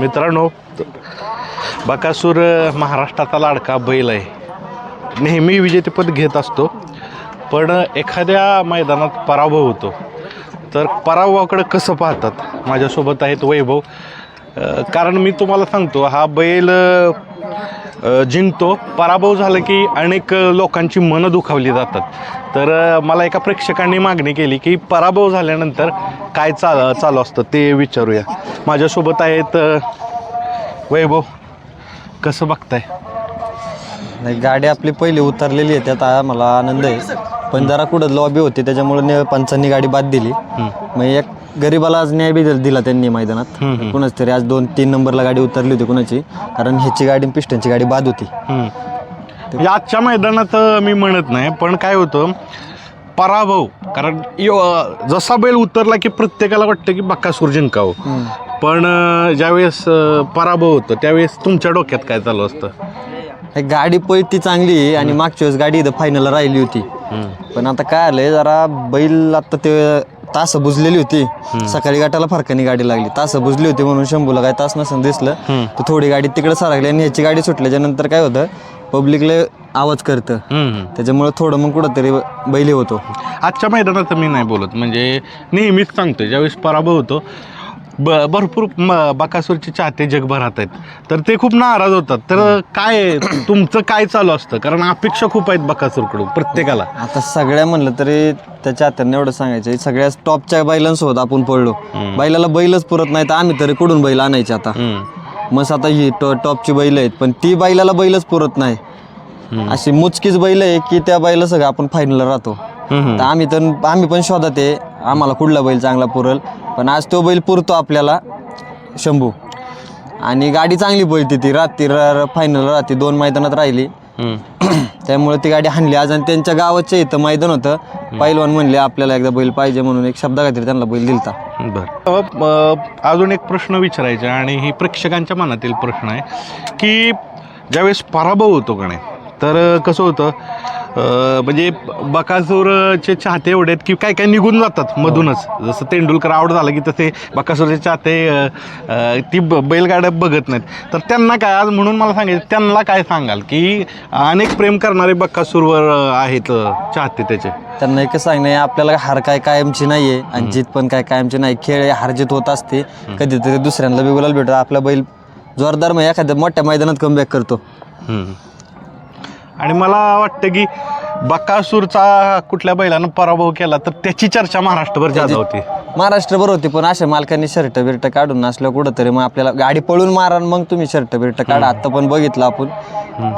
मित्रांनो बकासूर महाराष्ट्राचा लाडका बैल आहे. नेहमी विजेतेपद घेत असतो पण एखाद्या मैदानात पराभव होतो. तर पराभवाकडे कसं पाहतात? माझ्यासोबत आहेत वैभव. कारण मी तुम्हाला सांगतो हा बैल जिंकतो. पराभव झाला की अनेक लोकांची मनं दुखावली जातात. तर मला एका प्रेक्षकांनी मागणी केली की पराभव झाल्यानंतर काय चाल चालू असतं ते विचारूया. माझ्यासोबत आहेत वैभव कसं बघताय? नाही गाडी आपली पहिली उतरलेली आहे त्यात आम्हाला आनंद आहे. पण जरा कुठं लॉबी होती त्याच्यामुळे पंचांनी गाडी बाद दिली. मग एक गरीबाला आज न्याय बी दिल- दिला त्यांनी मैदानात. कुणाच तरी. आज दोन तीन नंबरला गाडी उतरली होती कुणाची. कारण ह्याची गाडी पिस्टनची गाडी बाद होती. हम्म. म्हणजे आजच्या मैदानात अ, मी म्हणत नाही पण काय होतं पराभव. कारण यो- जसा बैल उतरला की प्रत्येकाला वाटतं की बक्कासूर जिंकावं. पण अ, ज्यावेळेस अ, पराभव होतं त्यावेळेस तुमच्या डोक्यात काय चालू असतं? हे गाडी पळती चांगली आहे आणि मागच्या वेळेस गाडी इथं फायनलला राहिली होती. पण आता काय आलंय जरा बैल आता ते तास बुजलेली होती. सकाळी गाठाला फरकानी गाडी लागली. तास बुजली होती म्हणून शंभूला काय तास नसून दिसलं. तर थोडी गाडी तिकडे सरकली आणि ह्याची गाडी सुटल्याच्या नंतर काय होतं पब्लिकला आवाज करतं. त्याच्यामुळे थोडं मग कुठंतरी बैल होतो. आजच्या मैदानात मी नाही बोलत. म्हणजे नेहमीच सांगतो ज्यावेळेस पराभव होतो ब भरपूर म बकासूरचे चाहते जगभरात आहेत. तर ते खूप नाराज होतात. तर काय तुमचं काय चालू असतं? कारण अपेक्षा खूप आहेत बकासूरकडून प्रत्येकाला. आता सगळ्या म्हणलं तरी त्याच्या हाताने एवढं सांगायचं सगळ्या टॉपच्या बैलांसोबत आपण पडलो बैलाला बैलच पुरत नाही तर आम्ही तरी कुठून बैल आणायचे आता? मस्त आता ही टॉ- टॉपची बैल आहेत पण ती बैलाला बैलच पुरत नाही. अशी मुचकीच बैल आहे की त्या बैला सगळं आपण फायनलला राहतो. तर आम्ही तर आम्ही पण शोधात आहे आम्हाला कुठला बैल चांगला पुरल? पण आज तो बैल पुरतो आपल्याला शंभू. आणि गाडी चांगली पळती ती रात्री फायनल राहते दोन मैदानात राहिली. त्यामुळे ती गाडी हाणली. आज आणि त्यांच्या गावाच्या इथं मैदान होतं. पैलवान म्हणले आपल्याला एकदा बैल पाहिजे म्हणून एक शब्द काहीतरी त्यांना बैल दिलता. बर. अजून एक प्रश्न विचारायचा आणि ही प्रेक्षकांच्या मनातील प्रश्न आहे की ज्यावेळेस पराभव होतो का नाही तर कसं होतं अ, म्हणजे बकासूरचे चाहते एवढे आहेत की काय काय निघून जातात मधूनच. जसं तेंडुलकर आउट झाला की तसे बकासूरचे चाहते अ, अ, ती ब बैलगाड्या बघत नाहीत. तर त्यांना काय आज म्हणून मला सांगायचं त्यांना काय सांगाल की अनेक प्रेम करणारे बकासूरवर अ, आहेत अ, चाहते त्याचे? त्यांना एकच सांगणे आपल्याला हार काय कायमची नाहीये आणि जीत पण काय कायमची नाही. खेळ हार जीत होत असते. कधीतरी दुसऱ्यांना बी बोलायला भेटत. आपला बैल जोरदार मग एखाद्या मोठ्या मैदानात कमबॅक करतो. हम्म. आणि मला वाटतं की बकासूरचा कुठल्या बैलानं पराभव केला तर त्याची चर्चा महाराष्ट्रभर जादा होती. महाराष्ट्रभर होती पण अशा मालकांनी शर्ट बिर्ट काढून नसलं कुठंतरी मग आपल्याला गाडी पळून मारा मग तुम्ही शर्ट बिर्ट काढा. आता पण बघितलं आपण.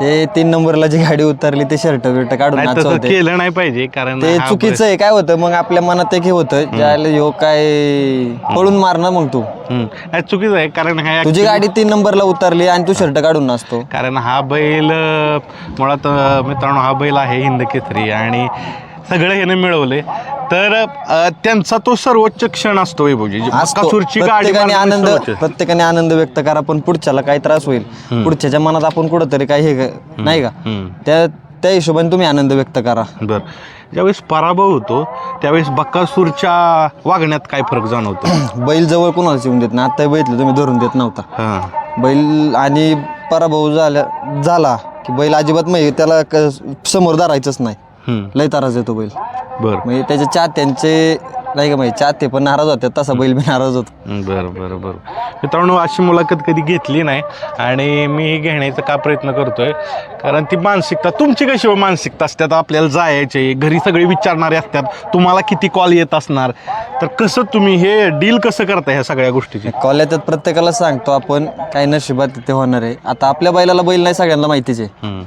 ते तीन नंबरला जी गाडी उतरली ते शर्ट बिर्ट काढून नाही तसं नाचवते. केलं नाही पाहिजे कारण ते हा चुकीचं आहे. काय होतं मग आपल्या मनात एक हे होतं ज्याला ह्यो काय पळून मारणार मग तू. बै- हम्म. नाही, चुकीचं आहे कारण हा तुझी गाडी तीन नंबरला उतरली आणि तू शर्ट काढून नाचतो. कारण हा बैल अं, मुळात अं, मित्रांनो हा बैल आहे हिंद केसरी आणि सगळं ह्याने मिळवले तर अं, त्यांचा तो सर्वोच्च क्षण असतो वैभवजी. असतो. बकासूरची गाडी प्रत्येकाने आनंद सर्वोच्च. प्रत्येकाने आनंद व्यक्त करा पण पुढच्याला काही त्रास होईल. पुढच्याच्या मनात आपण कुठंतरी काही हे नाही का? हम्म. त्या त्या हिशोबाने तुम्ही आनंद व्यक्त करा. बर. ज्यावेळेस पराभव होतो त्यावेळेस बकासूरच्या वागण्यात काय फरक जाणवतो? बैल जवळ कोणाला येऊन देत नाही. आता बघितलं तुम्ही धरून देत नव्हता. हां. बैल आणि पराभव झाला झाला की बैल अजिबात म्हणजे त्याला क- समोर धरायचंच नाही. लय त्रास येतो बैल. बर. म्हणजे त्याच्या चाहत्यांचे नाही का म्हणजे चाहते पण नाराज होते तसा बैल बी नाराज होतो. बरं बरं बरं. मित्रांनो अशी मुलाखत कधी घेतली नाही आणि मी घेण्याचा का प्रयत्न करतोय? कारण ती मानसिकता तुमची कशी हो मानसिकता असतात? आपल्याला जायचे घरी सगळे विचारणारे असतात तुम्हाला किती कॉल येत असणार? तर कसं तुम्ही हे डील कसं करताय ह्या सगळ्या गोष्टीची? कॉल येतात प्रत्येकाला सांगतो आपण काही नशिबात ते होणार आहे. आता आपल्या बैलाला बैल नाही सगळ्यांना माहितीच आहे. हम्म.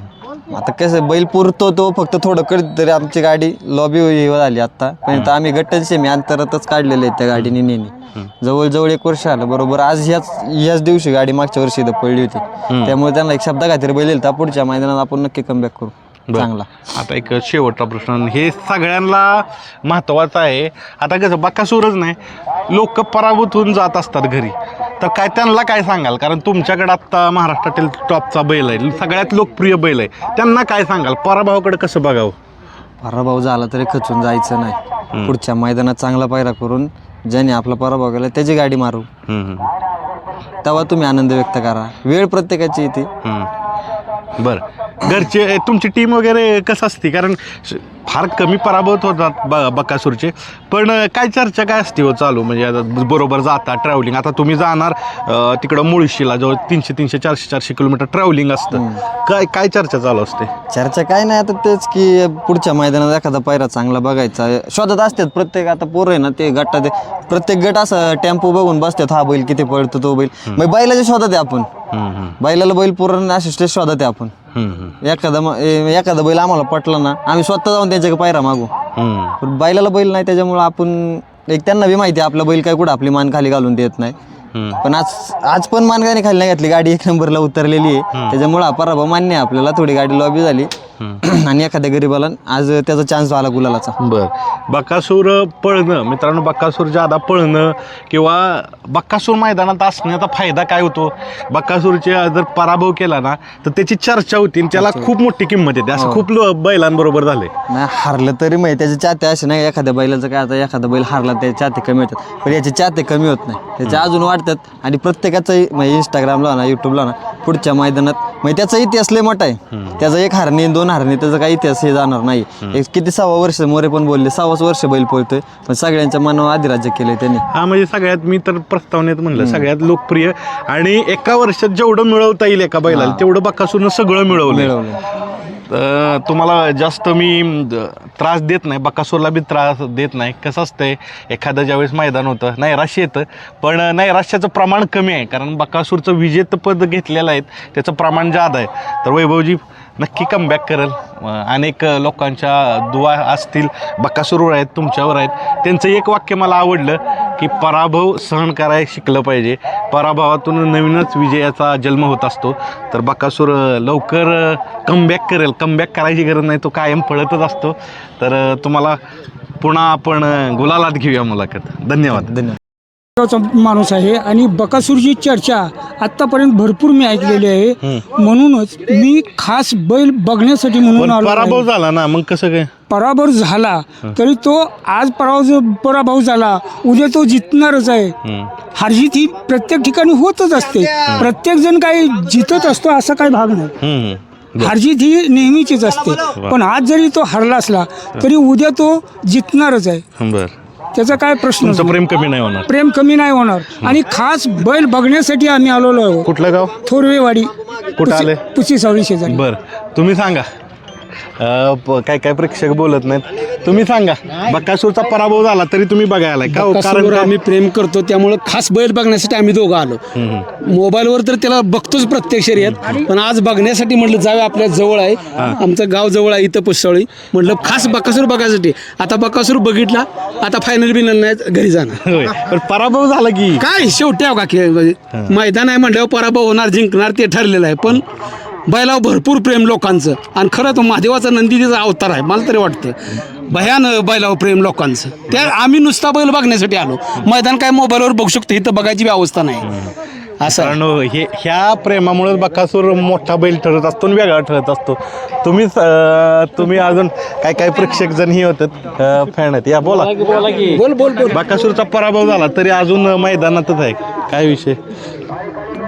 आता कसं बैल पुरतो तो फक्त थोडं कळत तरी आमची गाडी लॉबी झाली आता. पण आम्ही गट्टन सेमी अंतरातच काढलेले आहेत त्या गाडीने नेहमी जवळजवळ एक वर्ष आलं बरोबर. आज ह्याच ह्याच दिवशी गाडी मागच्या वर्षी इथं पडली होती. त्यामुळे त्यांना एक शब्द काहीतरी बैल दिलता पुढच्या मैदानात आपण नक्की कमबॅक करू. चांगला. आता एक शेवटचा प्रश्न. हे सगळ्यांना महत्त्वाचं आहे. आता कसं बकासूरच नाही. लोक पराभूत होऊन जात असतात घरी. तर काय त्यांना काय सांगाल? कारण तुमच्याकडे आत्ता महाराष्ट्रातील टॉपचा बैल आहे. सगळ्यात लोकप्रिय बैल आहे. त्यांना काय सांगाल? पराभवाकडे कसं बघावं? पराभव झाला तरी खचून जायचं नाही. पुढच्या मैदानात चांगला पायरा करून ज्याने आपला पराभव केला त्याची गाडी मारू. हम्म. तेव्हा तुम्ही आनंद व्यक्त करा. वेळ प्रत्येकाची येते. हम्म. बरं. घरचे तुमची टीम वगैरे कसं असते? कारण फार कमी पराभूत होतात ब बकासूरचे. पण काय चर्चा काय असते हो चालू? म्हणजे आता बरोबर जाता ट्रॅव्हलिंग आता तुम्ही जाणार तिकडं मुळशीला जवळ तीनशे तीनशे चारशे चारशे किलोमीटर ट्रॅव्हलिंग असतं. काय काय चर्चा चालू असते? चर्चा काय नाही आता तेच की पुढच्या मैदानात एखादा पायरा चांगला बघायचा. शोधत असतात प्रत्येक आता पोरं आहे ना ते गटात. प्रत्येक गट असं टेम्पो बघून बसतात हा बैल किती पळतो तो बैल. मग बैलाच्या शोधात आहे आपण. बैलाला बैल पुरण असे शोधात आहे आपण. एखादा म- ए- एखादा बैल आम्हाला पटला ना आम्ही स्वतः जाऊन त्यांच्याकडे पायरा मागू. पण बैलाला बैल नाही त्याच्यामुळं आपण एक त्यांना बी माहिती आहे आपला बैल काय कुठं आपली मान खाली घालून देत नाही. पण आज आज पण मानगाने खाली नाही घातली गाडी एक नंबरला उतरलेली आहे. त्याच्यामुळे हा पराभव मान्य आहे आपल्याला थोडी गाडी लॉबी झाली. आणि एखाद्या गरीबाला आज त्याचा चान्स आला गुलालाचा. बर. बकासूर पळणं मित्रांनो बकासूर जादा पळणं किंवा बकासूर मैदानात असण्याचा फायदा काय होतो? बकासूरचे जर पराभव केला ना तर त्याची चर्चा होती आणि त्याला खूप मोठी किंमत येते. असं खूप लो- बैलांबरोबर झाले नाही हारलं तरी माहिती त्याचे चाहते असे नाही एखाद्या बैलाचं काय आता एखादा बैल हारला त्याचे चाहते कमी होतात. पण याचे चाहते कमी होत नाही. त्याचे अजून वाढतात आणि प्रत्येकाचं म्हणजे इंस्टाग्रामला ना यूट्यूबला ना पुढच्या मैदानात म्हणजे त्याचा इतिहास लय मोठा आहे. त्याचा एक हारणी दोन हारणी त्याचा काही इतिहास हे जाणार नाही. एक किती सव्वा वर्ष मोरे पण बोलले सव्वाच वर्ष बैल पळतोय. पण सगळ्यांच्या मनावर अधिराज्य केलंय त्यांनी. हा म्हणजे सगळ्यात मी तर प्रस्तावनेत म्हणलं सगळ्यात लोकप्रिय आणि एका वर्षात जेवढं मिळवता येईल एका बैलाला तेवढं बकासूरनं सगळं मिळवलं मिळवलं तुम्हाला जास्त मी त्रास देत नाही बकासूरला बी त्रास देत नाही. कसं असतंय एखादं ज्यावेळेस मैदान होतं नैराश्य येतं पण नैराश्याचं प्रमाण कमी आहे कारण बकासूरचं विजेतेपद घेतलेलं आहे त्याचं प्रमाण जादा आहे. तर वैभवजी नक्की कमबॅक करेल. अनेक लोकांच्या दुवा असतील बकासूरवर आहेत तुमच्यावर आहेत. त्यांचं एक वाक्य मला आवडलं की पराभव सहन करायला शिकलं पाहिजे. पराभवातून नवीनच विजयाचा जन्म होत असतो. तर बकासूर लवकर कमबॅक करेल. कमबॅक करायची गरज नाही तो कायम पळतच असतो. तर तुम्हाला पुन्हा आपण गुलालात घेऊया मुलाखत. धन्यवाद. धन्यवाद. माणूस आहे आणि बकासूरची चर्चा आतापर्यंत भरपूर मी ऐकलेली आहे. म्हणूनच मी खास बैल बघण्यासाठी म्हणून आलो पराभव. झाला ना मग कसं काय? पराभव झाला. तरी तो आज पराभव पराभव झाला उद्या तो जितणारच आहे. हारजीत ही प्रत्येक ठिकाणी होतच असते. प्रत्येक जण काही जितत असतो असा काही भाग नाही. हारजीत ही नेहमीचीच असते. पण आज जरी तो हरला असला तरी उद्या तो जितणारच आहे. त्याचा काय प्रश्न तुमचं प्रेम कमी नाही होणार. प्रेम कमी नाही होणार. आणि खास बैल बघण्यासाठी आम्ही आलेलो आहोत. कुठलं गाव? थोरवेवाडी. कुठं आले? पुची सावळी शेजारी. बर. तुम्ही सांगा. अं, काय काय प्रेक्षक बोलत नाहीत? तुम्ही सांगा. बकासूरचा पराभव झाला तरी तुम्ही बघायला का? हो? कारण? आम्ही प्रेम करतो त्यामुळं खास बैल बघण्यासाठी आम्ही दोघं आलो. मोबाईलवर तर त्याला बघतोच प्रत्येक शर्यत पण आज बघण्यासाठी म्हटलं जावे आपल्या जवळ आहे. आमचं गाव जवळ आहे इथं पुसळी. म्हटलं खास बकासूर बघायसाठी. आता बकासूर बघितला आता फायनल बिनल नाही घरी जाणार. होय. पण पराभव झाला की? काय शेवटी अहो का खेळ मैदान आहे म्हटल्यावर पराभव होणार जिंकणार ते ठरलेलं आहे. पण बैलावर भरपूर प्रेम लोकांचं. आणि खरं तो महादेवाचा नंदीचा अवतार आहे. मला तरी वाटतं. भयान बैलावर प्रेम लोकांचं. त्या आम्ही नुसता बैल बघण्यासाठी आलो. मैदान काय मोबाईलवर बघू शकतो. इथं बघायची व्यवस्था नाही. असं. कारण हे ह्या प्रेमामुळे बकासूर मोठा बैल ठरत असतो आणि वेगळा ठरत असतो. तुम्हीच अं, तुम्ही अजून काय काय प्रेक्षक जण ही होतात फॅन आहेत. या बोला. बोल बोल बोल. बकासूरचा पराभव झाला तरी अजून मैदानातच आहे. काय विषय?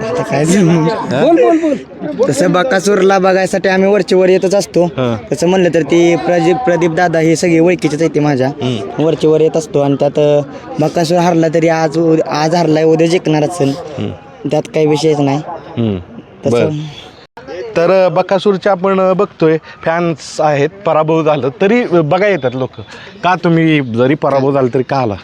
बोल बोल बोल. तसं बकासूरला बघायसाठी आम्ही वरचे वर येतच असतो. हं. तसं म्हणलं तर ती प्रदीप प्रदीप दादा हे सगळे ओळखीचेच आहेत ते माझ्या. वरचे वर येत असतो आणि त्यात अं, बकासूर हरला तरी आज उद- आज हरलाय उद्या जिंकणार असेल. त्यात काही विषयच नाही. हम्म. तसं तर अ, बकासूरचे आपण अ, बघतोय फॅन्स आहेत पराभव झालं तरी अ, बघा येतात लोक. का तुम्ही जरी पराभव झाला तरी का आला?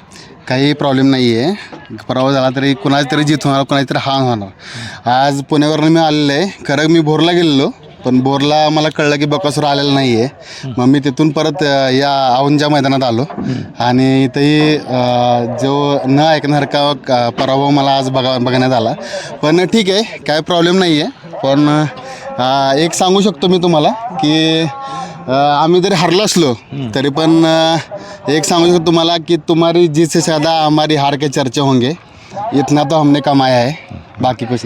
काही प्रॉब्लेम नाही आहे पराभव झाला तरी कुणाची तरी जीत होणार कुणाची तरी हार होणार. आज पुण्यावरून मी आलेलो आहे. खरं मी भोरला गेलेलो पण बोरला मला कळलं की बकासूर आलेला नाही आहे मग मी तिथून परत या औंधच्या मैदानात आलो. आणि इथंही जो न ऐकणार का का पराभव मला आज बघा बघण्यात आला. पण ठीक आहे काय प्रॉब्लेम नाही आहे पण एक सांगू शकतो मी तुम्हाला की आम्ही जरी हरलो असलो तरी पण एक समझ को तुम्हाला कि तुम्हारी जीत से ज़्यादा हमारी हार के चर्चे होंगे इतना तो हमने कमाया है बाकी कुछ नहीं.